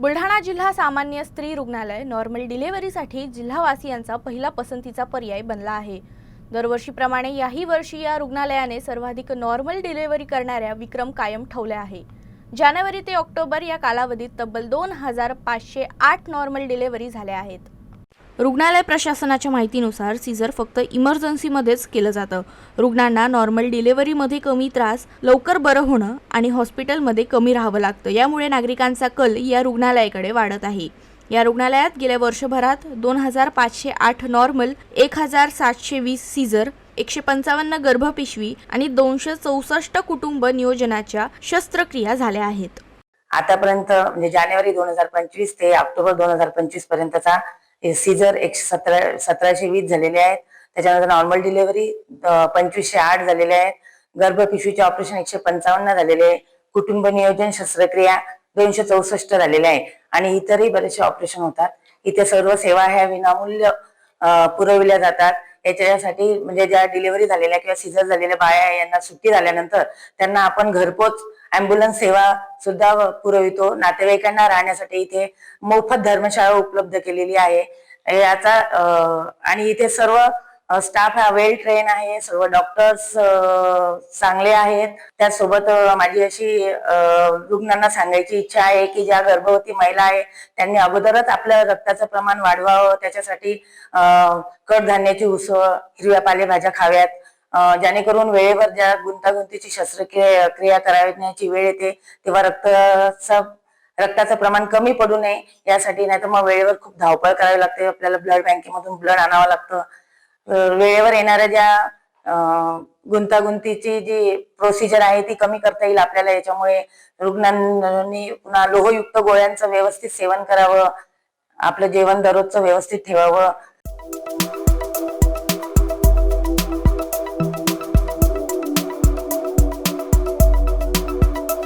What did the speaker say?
बुलढाणा जिल्हा सामान्य स्त्री रुग्णालय नॉर्मल डिलिव्हरीसाठी जिल्हावासियांचा पहिला पसंतीचा पर्याय बनला आहे. दरवर्षीप्रमाणे याही वर्षी या रुग्णालयाने सर्वाधिक नॉर्मल डिलिव्हरी करणाऱ्या विक्रम कायम ठेवले आहे. जानेवारी ते ऑक्टोबर या कालावधीत तब्बल दोन हजार पाचशे आठ नॉर्मल डिलिव्हरी झाल्या आहेत. रुग्णालय प्रशासनाच्या माहितीनुसार सीझर फक्त इमर्जन्सीमध्येच केलं जातं. रुग्णांना नॉर्मल डिलिव्हरीमध्ये कमी त्रास लवकर बरं होणं आणि हॉस्पिटलमध्ये कमी राहावं लागतं. यामुळे नागरिकांचा कल या रुग्णालयाकडे वाढत आहे. या रुग्णालयात गेल्या वर्षभरात दोन हजार पाचशे आठ नॉर्मल एक हजार सातशे वीस सीझर एकशे पंचावन्न गर्भपिशवी आणि दोनशे चौसष्ट कुटुंब नियोजनाच्या शस्त्रक्रिया झाल्या आहेत. आतापर्यंत म्हणजे जानेवारी दोन हजार पंचवीस ते ऑक्टोबर दोन हजार पंचवीस पर्यंतचा सीझर एकशे सतरा सतराशे वीस झालेले आहेत त्याच्यानंतर नॉर्मल डिलिव्हरी पंचवीसशे आठ झालेले आहेत गर्भपिशवीचे ऑपरेशन एकशे पंचावन्न झालेले आहे कुटुंब नियोजन शस्त्रक्रिया दोनशे चौसष्ट झालेले आहे आणि इतरही बरेचसे ऑपरेशन होतात. इथे सर्व सेवा ह्या विनामूल्य पुरविल्या जातात. याच्यासाठी म्हणजे ज्या डिलिव्हरी झालेल्या किंवा सीझर झालेल्या बाया यांना सुट्टी झाल्यानंतर त्यांना आपण घरपोच अँब्युलन्स सेवा सुद्धा पुरवितो. नातेवाईकांना राहण्यासाठी इथे मोफत धर्मशाळा उपलब्ध केलेली आहे. याचा आणि इथे सर्व स्टाफ हा वेल ट्रेन आहे सर्व डॉक्टर्स चांगले आहेत. त्यासोबत माझी अशी रुग्णांना सांगायची इच्छा आहे की ज्या गर्भवती महिला आहे त्यांनी अगोदरच आपलं रक्ताचं प्रमाण वाढवावं. त्याच्यासाठी कडधान्याची उसळ हिरव्या पालेभाज्या खाव्यात. जेणेकरून वेळेवर ज्या गुंतागुंतीची शस्त्रक्रिया क्रिया करावण्याची वेळ येते तेव्हा रक्ताचा रक्ताचं प्रमाण कमी पडू नये. यासाठी नाही तर मग वेळेवर खूप धावपळ करावी लागते. आपल्याला ब्लड बँकेमधून ब्लड आणावं लागतं. वेळेवर येणाऱ्या ज्या गुंतागुंतीची जी प्रोसिजर आहे ती कमी करता येईल आपल्याला. याच्यामुळे रुग्णांनी पुन्हा लोहयुक्त गोळ्यांचं व्यवस्थित सेवन करावं आपलं जेवण दररोजचं व्यवस्थित ठेवावं.